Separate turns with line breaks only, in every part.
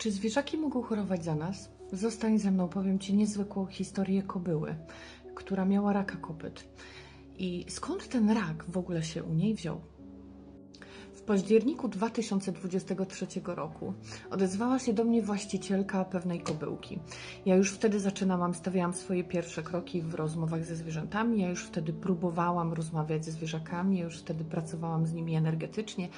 Czy zwierzaki mogą chorować za nas? Zostań ze mną, powiem Ci niezwykłą historię kobyły, która miała raka kopyt. I skąd ten rak w ogóle się u niej wziął? W październiku 2023 roku odezwała się do mnie właścicielka pewnej kobyłki. Ja już wtedy zaczynałam, stawiałam swoje pierwsze kroki w rozmowach ze zwierzętami, ja już wtedy próbowałam rozmawiać ze zwierzakami, ja już wtedy pracowałam z nimi energetycznie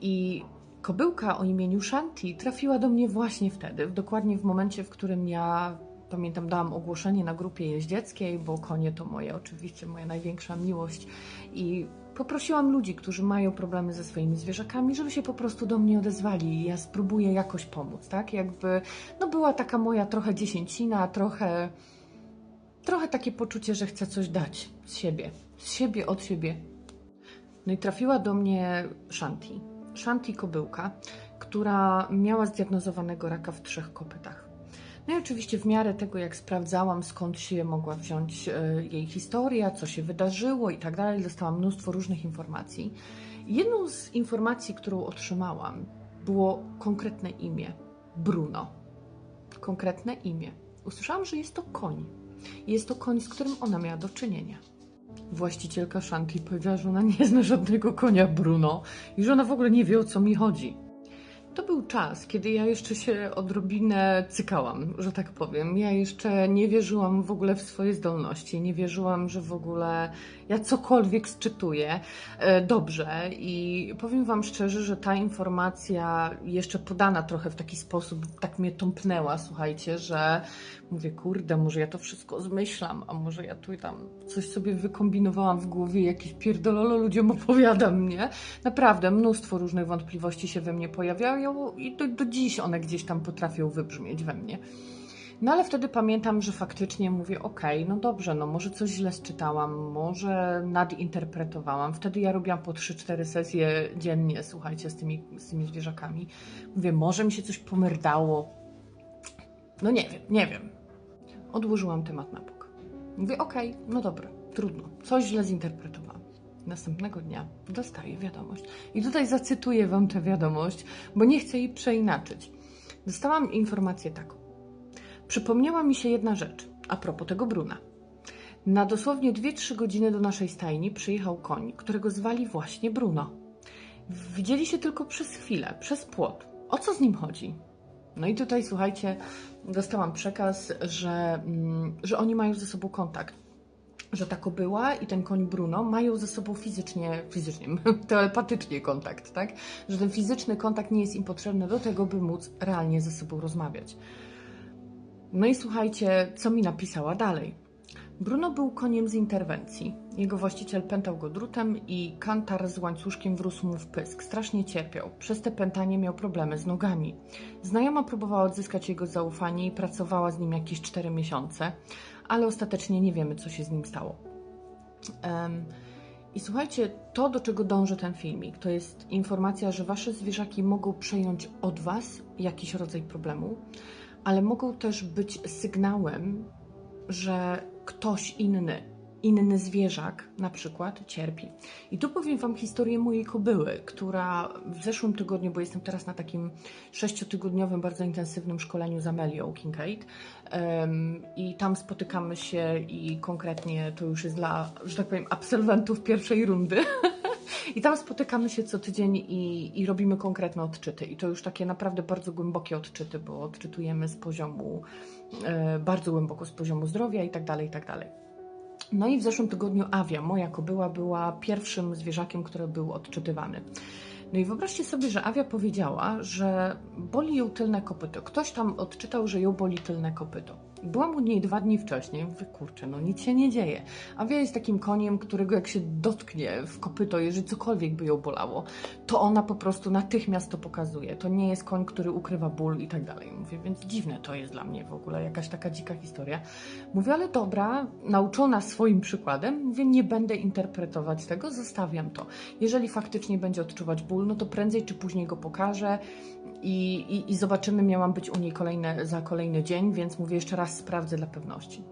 i Kobyłka o imieniu Shanti trafiła do mnie właśnie wtedy, dokładnie w momencie, w którym ja pamiętam, dałam ogłoszenie na grupie jeździeckiej, bo konie to moje, oczywiście moja największa miłość i poprosiłam ludzi, którzy mają problemy ze swoimi zwierzakami, żeby się po prostu do mnie odezwali i ja spróbuję jakoś pomóc, tak? Jakby, no była taka moja trochę dziesięcina, trochę, trochę takie poczucie, że chcę coś dać z siebie, z siebie, od siebie. No i trafiła do mnie Shanti, Shanti Kobyłka, która miała zdiagnozowanego raka w trzech kopytach. No i oczywiście w miarę tego, jak sprawdzałam, skąd się mogła wziąć e, jej historia, co się wydarzyło i tak dalej, dostałam mnóstwo różnych informacji. Jedną z informacji, którą otrzymałam, było konkretne imię Bruno. Konkretne imię. Usłyszałam, że jest to koń. Jest to koń, z którym ona miała do czynienia. Właścicielka Shanti powiedziała, że ona nie zna żadnego konia Bruno i że ona w ogóle nie wie o co mi chodzi. To był czas, kiedy ja jeszcze się odrobinę cykałam, że tak powiem. Ja jeszcze nie wierzyłam w ogóle w swoje zdolności, nie wierzyłam, że w ogóle ja cokolwiek sczytuję e, dobrze. I powiem Wam szczerze, że ta informacja, jeszcze podana trochę w taki sposób, tak mnie tąpnęła, słuchajcie, że mówię, kurde, może ja to wszystko zmyślam, a może ja tu i tam coś sobie wykombinowałam w głowie, jakieś pierdololo ludziom opowiadam, nie? Naprawdę, mnóstwo różnych wątpliwości się we mnie pojawiają i do, do dziś one gdzieś tam potrafią wybrzmieć we mnie. No ale wtedy pamiętam, że faktycznie mówię, okay, no dobrze, no może coś źle czytałam, może nadinterpretowałam. Wtedy ja robiłam po 3-4 sesje dziennie, słuchajcie, z tymi, z tymi zwierzakami. Mówię, może mi się coś pomyrdało. No nie wiem, nie wiem. Odłożyłam temat na bok. Mówię, okay, no dobra, trudno, coś źle zinterpretowałam. Następnego dnia dostaję wiadomość. I tutaj zacytuję Wam tę wiadomość, bo nie chcę jej przeinaczyć. Dostałam informację taką. Przypomniała mi się jedna rzecz a propos tego Bruna. Na dosłownie 2-3 godziny do naszej stajni przyjechał koń, którego zwali właśnie Bruno. Widzieli się tylko przez chwilę, przez płot. O co z nim chodzi? No i tutaj słuchajcie, dostałam przekaz, że, mm, że oni mają ze sobą kontakt. Że ta kobyła i ten koń Bruno mają ze sobą fizycznie, fizycznie, telepatycznie kontakt, tak? Że ten fizyczny kontakt nie jest im potrzebny do tego, by móc realnie ze sobą rozmawiać. No i słuchajcie, co mi napisała dalej. Bruno był koniem z interwencji. Jego właściciel pętał go drutem i kantar z łańcuszkiem wrósł mu w pysk. Strasznie cierpiał. Przez te pętanie miał problemy z nogami. Znajoma próbowała odzyskać jego zaufanie i pracowała z nim jakieś 4 miesiące, ale ostatecznie nie wiemy, co się z nim stało. Um, I słuchajcie, to do czego dąży ten filmik, to jest informacja, że wasze zwierzaki mogą przejąć od was jakiś rodzaj problemu ale mogą też być sygnałem, że ktoś inny, inny zwierzak na przykład cierpi. I tu powiem Wam historię mojej kobyły, która w zeszłym tygodniu, bo jestem teraz na takim sześciotygodniowym, bardzo intensywnym szkoleniu z Amelią Kincaid um, i tam spotykamy się i konkretnie to już jest dla, że tak powiem, absolwentów pierwszej rundy. I tam spotykamy się co tydzień i, i robimy konkretne odczyty. I to już takie naprawdę bardzo głębokie odczyty, bo odczytujemy z poziomu, e, bardzo głęboko z poziomu zdrowia i tak dalej, i tak dalej. No i w zeszłym tygodniu Awia, moja kobyła, była pierwszym zwierzakiem, który był odczytywany. No i wyobraźcie sobie, że Awia powiedziała, że boli ją tylne kopyto. Ktoś tam odczytał, że ją boli tylne kopyto. Byłam u niej dwa dni wcześniej, mówię, kurczę, no nic się nie dzieje. Awia jest takim koniem, którego jak się dotknie w kopyto, jeżeli cokolwiek by ją bolało, to ona po prostu natychmiast to pokazuje. To nie jest koń, który ukrywa ból i tak dalej. Mówię, więc dziwne to jest dla mnie w ogóle, jakaś taka dzika historia. Mówię, ale dobra, nauczona swoim przykładem, mówię, nie będę interpretować tego, zostawiam to. Jeżeli faktycznie będzie odczuwać ból, no to prędzej czy później go pokażę i, i, i zobaczymy. Miałam być u niej kolejne, za kolejny dzień, więc mówię jeszcze raz sprawdzę dla pewności.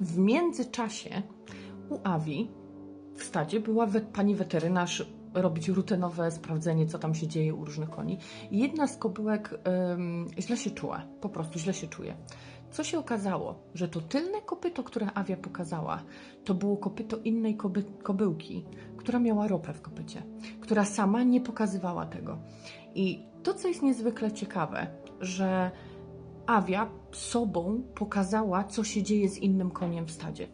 W międzyczasie u Awi w stadzie była we, pani weterynarz robić rutynowe sprawdzenie, co tam się dzieje u różnych koni. I jedna z kobyłek źle się czuła, po prostu źle się czuje. Co się okazało? Że to tylne kopyto, które Awia pokazała, to było kopyto innej koby, kobyłki, która miała ropę w kopycie, która sama nie pokazywała tego. I to, co jest niezwykle ciekawe, że Awia sobą pokazała, co się dzieje z innym koniem w stadzie.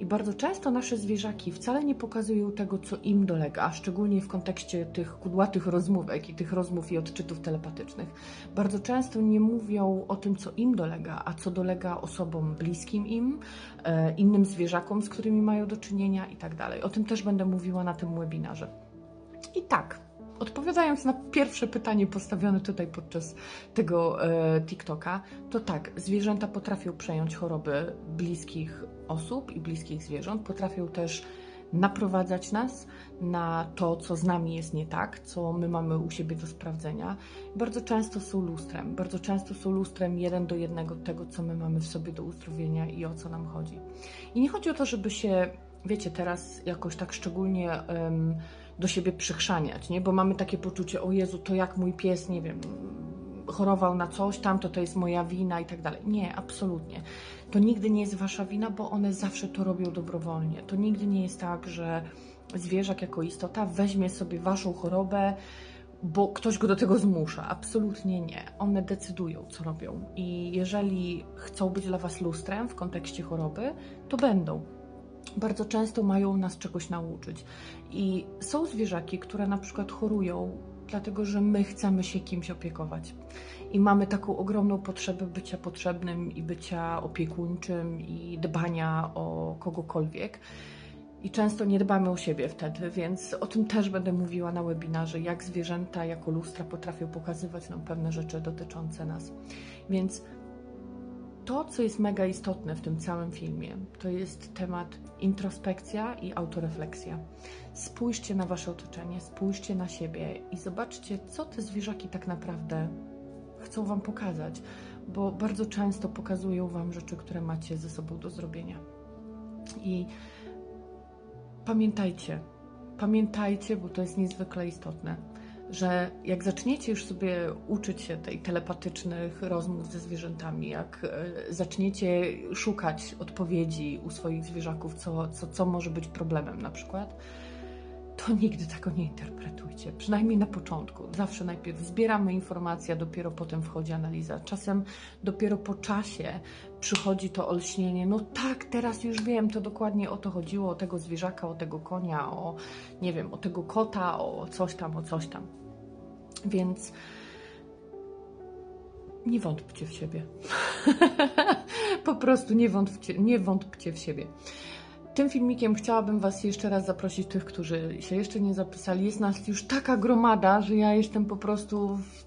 I bardzo często nasze zwierzaki wcale nie pokazują tego, co im dolega, szczególnie w kontekście tych kudłatych rozmówek i tych rozmów i odczytów telepatycznych. Bardzo często nie mówią o tym, co im dolega, a co dolega osobom bliskim im, e, innym zwierzakom, z którymi mają do czynienia i tak dalej. O tym też będę mówiła na tym webinarze. I tak, Odpowiadając na pierwsze pytanie postawione tutaj podczas tego e, TikToka, to tak, zwierzęta potrafią przejąć choroby bliskich osób i bliskich zwierząt, potrafią też naprowadzać nas na to, co z nami jest nie tak, co my mamy u siebie do sprawdzenia. Bardzo często są lustrem, bardzo często są lustrem jeden do jednego tego, co my mamy w sobie do uzdrowienia i o co nam chodzi. I nie chodzi o to, żeby się, wiecie, teraz jakoś tak szczególnie. Um, do siebie przychrzaniać, nie? Bo mamy takie poczucie, o Jezu, to jak mój pies, nie wiem, chorował na coś, tamto to jest moja wina i tak dalej. Nie, absolutnie. To nigdy nie jest wasza wina, bo one zawsze to robią dobrowolnie. To nigdy nie jest tak, że zwierzak jako istota weźmie sobie waszą chorobę, bo ktoś go do tego zmusza. Absolutnie nie. One decydują, co robią. I jeżeli chcą być dla was lustrem w kontekście choroby, to będą bardzo często mają nas czegoś nauczyć. I są zwierzaki, które na przykład chorują, dlatego że my chcemy się kimś opiekować. I mamy taką ogromną potrzebę bycia potrzebnym i bycia opiekuńczym i dbania o kogokolwiek. I często nie dbamy o siebie wtedy, więc o tym też będę mówiła na webinarze, jak zwierzęta jako lustra potrafią pokazywać nam pewne rzeczy dotyczące nas. Więc to, co jest mega istotne w tym całym filmie, to jest temat introspekcja i autorefleksja. Spójrzcie na wasze otoczenie, spójrzcie na siebie i zobaczcie, co te zwierzaki tak naprawdę chcą wam pokazać, bo bardzo często pokazują wam rzeczy, które macie ze sobą do zrobienia. I pamiętajcie, pamiętajcie, bo to jest niezwykle istotne że jak zaczniecie już sobie uczyć się tej telepatycznych rozmów ze zwierzętami, jak e, zaczniecie szukać odpowiedzi u swoich zwierzaków, co, co, co może być problemem na przykład, to nigdy tego nie interpretujcie. Przynajmniej na początku. Zawsze najpierw zbieramy informacje, a dopiero potem wchodzi analiza. Czasem dopiero po czasie przychodzi to olśnienie. No tak, teraz już wiem, to dokładnie o to chodziło, o tego zwierzaka, o tego konia, o nie wiem, o tego kota, o coś tam, o coś tam. Więc nie wątpcie w siebie. po prostu nie wątpcie, nie wątpcie w siebie. Tym filmikiem chciałabym Was jeszcze raz zaprosić, tych, którzy się jeszcze nie zapisali. Jest nas już taka gromada, że ja jestem po prostu w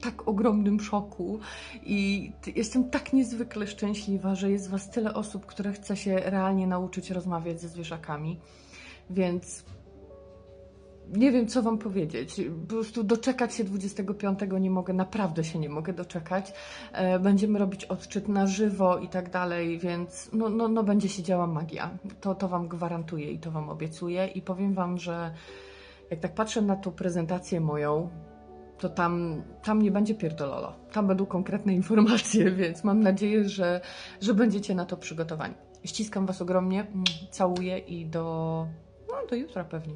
tak ogromnym szoku i jestem tak niezwykle szczęśliwa, że jest Was tyle osób, które chce się realnie nauczyć rozmawiać ze zwierzakami. Więc nie wiem, co Wam powiedzieć. Po prostu doczekać się 25 nie mogę, naprawdę się nie mogę doczekać. E, będziemy robić odczyt na żywo i tak dalej, więc no, no, no będzie się działa magia. To, to Wam gwarantuję i to Wam obiecuję. I powiem Wam, że jak tak patrzę na tą prezentację moją, to tam, tam nie będzie pierdololo. Tam będą konkretne informacje, więc mam nadzieję, że, że będziecie na to przygotowani. Ściskam Was ogromnie, mm, całuję i do, no, do jutra pewnie.